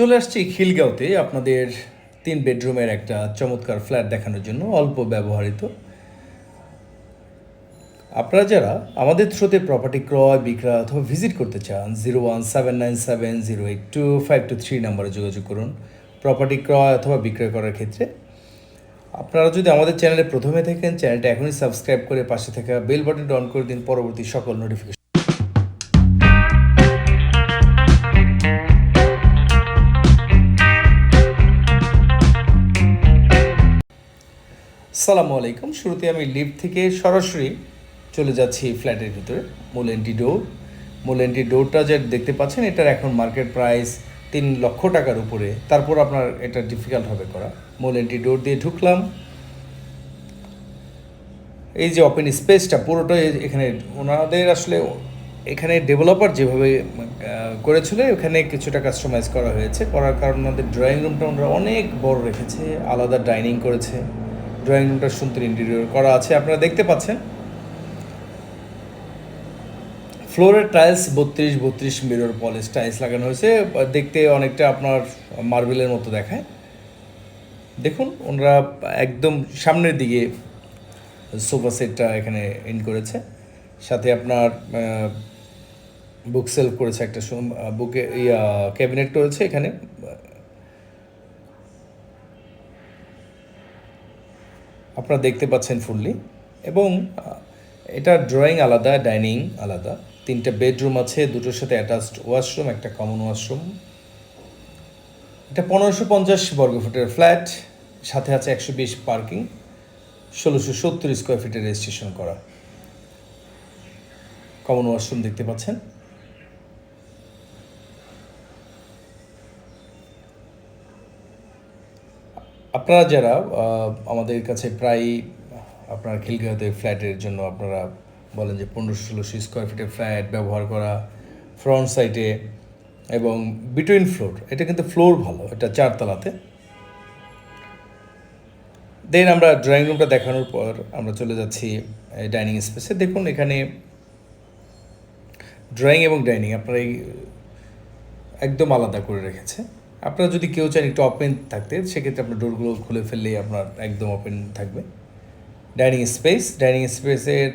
চলে আসছি খিলগাঁওতে আপনাদের তিন বেডরুমের একটা চমৎকার ফ্ল্যাট দেখানোর জন্য, অল্প ব্যবহৃত। আপনারা যারা আমাদের থ্রুতে প্রপার্টি ক্রয়, বিক্রয় অথবা ভিজিট করতে চান zero one seven nine seven zero eight two five two three নাম্বারে যোগাযোগ করুন প্রপার্টি ক্রয় অথবা বিক্রয় করার ক্ষেত্রে। আপনারা যদি আমাদের চ্যানেলে প্রথমে থাকেন, চ্যানেলটা এখনই সাবস্ক্রাইব করে পাশে থাকা বেল বাটনটা অন করে দিন, পরবর্তী সকল নোটিফিকেশন সালামু আলাইকুম। শুরুতে আমি লিফট থেকে সরাসরি চলে যাচ্ছি ফ্ল্যাটের ভিতরে মূল এন্ট্রি ডোর। মূল এন্ট্রি ডোরটা যে দেখতে পাচ্ছেন, এটার এখন মার্কেট প্রাইস তিন লক্ষ টাকার উপরে। তারপর আপনার এটা ডিফিকাল্ট হবে করা। মূল এন্ট্রি ডোর দিয়ে ঢুকলাম। এই যে ওপেন স্পেসটা পুরোটাই এখানে ওনাদের আসলে এখানে ডেভেলপার যেভাবে করেছিল, এখানে কিছুটা কাস্টমাইজ করা হয়েছে। করার কারণে ওনাদের ড্রয়িং রুমটা ওনারা অনেক বড় রেখেছে, আলাদা ডাইনিং করেছে। ড্রয়িং রুমটা সুন্দর ইন্টেরিয়র করা আছে, আপনারা দেখতে পাচ্ছেন। ফ্লোরের টাইলস বত্রিশ বত্রিশ মিরর পলিশ টাইলস লাগানো হয়েছে, দেখতে অনেকটা আপনার মার্বেলের মতো দেখায়। দেখুন, ওনারা একদম সামনের দিকে সোফা সেটটা এখানে ইন করেছে। সাথে আপনার বুক সেলফ করেছে একটা বুকে ইয়া ক্যাবিনেট করেছে এখানে। আপনারা দেখতে পাচ্ছেন ফুললি। এবং এটা ড্রয়িং আলাদা ডাইনিং আলাদা। তিনটা বেডরুম আছে, দুটোর সাথে অ্যাটাচড ওয়াশরুম একটা কমন ওয়াশরুম এটা পনেরোশো পঞ্চাশ বর্গফুটের ফ্ল্যাট সাথে আছে একশো বিশ পার্কিং ষোলোশো সত্তর স্কোয়ার ফিটের রেজিস্ট্রেশন করা। কমন ওয়াশরুম দেখতে পাচ্ছেন। আপনারা যারা আমাদের কাছে প্রায় আপনার খিলগাঁওতে ফ্ল্যাটের জন্য আপনারা বলেন যে পনেরোশো ষোলোশো স্কোয়ার ফিটের ফ্ল্যাট ব্যবহার করা ফ্রন্ট সাইডে এবং বিটুইন ফ্লোর এটা কিন্তু ফ্লোর ভালো, এটা চারতলাতে। দেন আমরা ড্রয়িং রুমটা দেখানোর পর আমরা চলে যাচ্ছি ডাইনিং স্পেসে দেখুন এখানে ড্রয়িং এবং ডাইনিং আপনারা একদম আলাদা করে রেখেছে। আপনারা যদি কেউ চান একটু ওপেন থাকতে, সেক্ষেত্রে আপনার ডোরগুলো খুলে ফেললেই আপনার একদম ওপেন থাকবে। ডাইনিং স্পেস ডাইনিং স্পেসের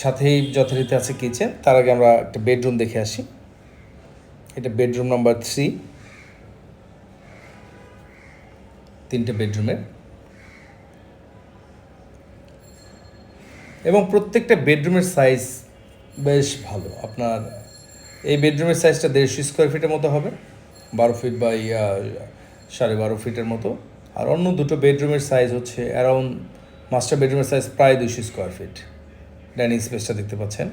সাথেই যথারীতি আছে কিচেন তার আগে আমরা একটা বেডরুম দেখে আসি। এটা বেডরুম নাম্বার থ্রি তিনটে বেডরুমের এবং প্রত্যেকটা বেডরুমের সাইজ বেশ ভালো। আপনার এই বেডরুমের সাইজটা দেড়শো স্কোয়ার ফিটের মতো হবে, বারো ফিট বা ইয়া সাড়ে বারো ফিটের মতো। আর অন্য দুটো বেডরুমের সাইজ হচ্ছে অ্যারাউন্ড মাস্টার বেডরুমের সাইজ প্রায় দুশো স্কোয়ার ফিট ডাইনিং স্পেসটা দেখতে পাচ্ছেন।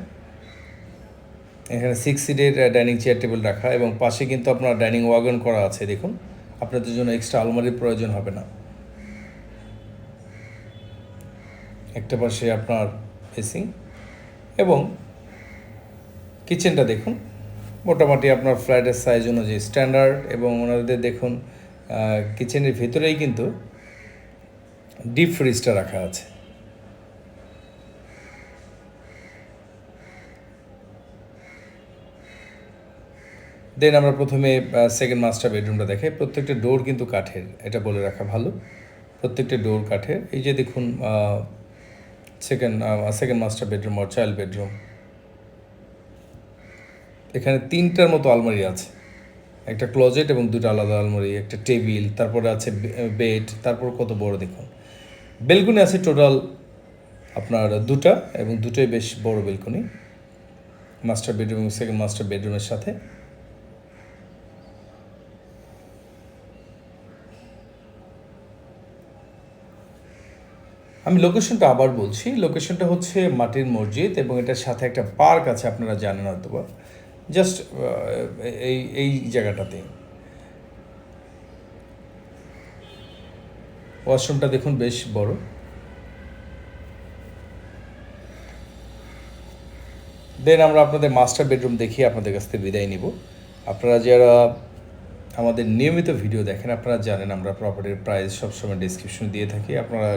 এখানে সিক্স সিটের ডাইনিং চেয়ার টেবিল রাখা এবং পাশে কিন্তু আপনার ডাইনিং ওয়াগন করা আছে, দেখুন। আপনাদের জন্য এক্সট্রা আলমারির প্রয়োজন হবে না। একটা পাশে আপনার ফেসিং এবং কিচেনটা দেখুন। মোটামুটি আপনার ফ্ল্যাটের সাইজ অনুযায়ী স্ট্যান্ডার্ড এবং ওনাদের দেখুন কিচেনের ভেতরেই কিন্তু ডিপ ফ্রিজটা রাখা আছে। দেন আমরা প্রথমে সেকেন্ড মাস্টার বেডরুমটা দেখাই। প্রত্যেকটা ডোর কিন্তু কাঠের, এটা বলে রাখা ভালো। প্রত্যেকটা ডোর কাঠের। এই যে দেখুন সেকেন্ড সেকেন্ড মাস্টার বেডরুম আর চাইল্ড বেডরুম এখানে তিনটার মতো আলমারি আছে। একটা ক্লোজেট এবং দুটো আলাদা আলমারি, একটা টেবিল, তারপরে আছে বেড তারপর কত বড় দেখুন। বেলকুনি আছে টোটাল আপনার দুটা এবং দুটোই বেশ বড় বেলকুনি। মাস্টার বেডরুম এবং সেকেন্ড মাস্টার বেডরুমের সাথে। আমি লোকেশনটা আবার বলছি লোকেশনটা হচ্ছে মাটির মসজিদ এবং এটার সাথে একটা পার্ক আছে, আপনারা জানেন হয়তো জাস্ট এই এই জায়গাটাতে। ওয়াশরুমটা দেখুন বেশ বড়। দেন আমরা আপনাদের মাস্টার বেডরুম দেখিয়ে আপনাদের কাছ থেকে বিদায় নিব। আপনারা যারা আমাদের নিয়মিত ভিডিও দেখেন, আপনারা জানেন আমরা প্রপার্টির প্রাইস সবসময় ডিসক্রিপশন দিয়ে থাকি। আপনারা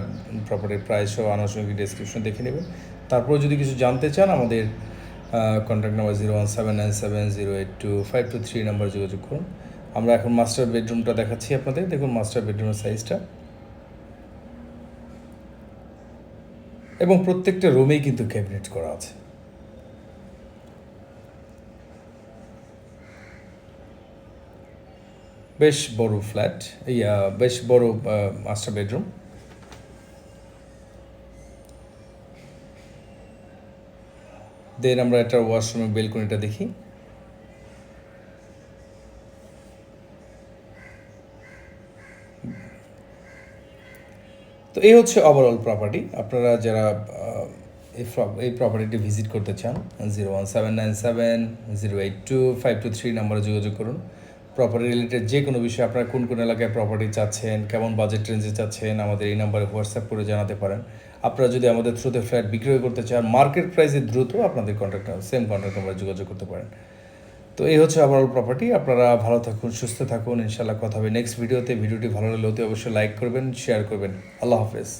প্রপার্টির প্রাইস সব আনুষঙ্গিক ডিসক্রিপশন দেখে নেবেন। তারপরে যদি কিছু জানতে চান, আমাদের contact number zero one seven nine seven zero eight two five two three number যোগাযোগ করুন। আমরা এখন মাস্টার বেডরুমটা দেখাচ্ছি আপনাদের। দেখুন মাস্টার বেডরুমের সাইজটা এবং প্রত্যেকটা রুমেই কিন্তু ক্যাবিনেট করা আছে। বেশ বড় ফ্ল্যাট ইয়া, বেশ বড় মাস্টার বেডরুম দেন আমরা একটা ওয়াশরুমের বেলকনিটা দেখি। তো এই হচ্ছে ওভারঅল প্রপার্টি আপনারা যারা এই এই প্রপার্টিটি ভিজিট করতে চান zero one seven nine seven zero eight two five two three নাম্বারে যোগাযোগ করুন। প্রপার্টি রিলেটেড যে কোনো বিষয়ে আপনারা কোন কোন এলাকায় প্রপার্টি চাচ্ছেন, কেমন বাজেট রেঞ্জে চাচ্ছেন, আমাদের এই নাম্বারে হোয়াটসঅ্যাপ করে জানাতে পারেন। আপনারা যদি আমাদের থ্রুতে ফ্ল্যাট বিক্রয় করতে চান মার্কেট প্রাইসে দ্রুত আপনাদের কন্ট্যাক্ট সেম কন্ট্যাক্ট নাম্বারে যোগাযোগ করতে পারেন। তো এই হচ্ছে ওভারঅল প্রপার্টি আপনারা ভালো থাকুন, সুস্থ থাকুন। ইনশাল্লাহ কথা হবে নেক্সট ভিডিওতে ভিডিওটি ভালো লাগলে অতি অবশ্যই লাইক করবেন শেয়ার করবেন। আল্লাহ হাফেজ।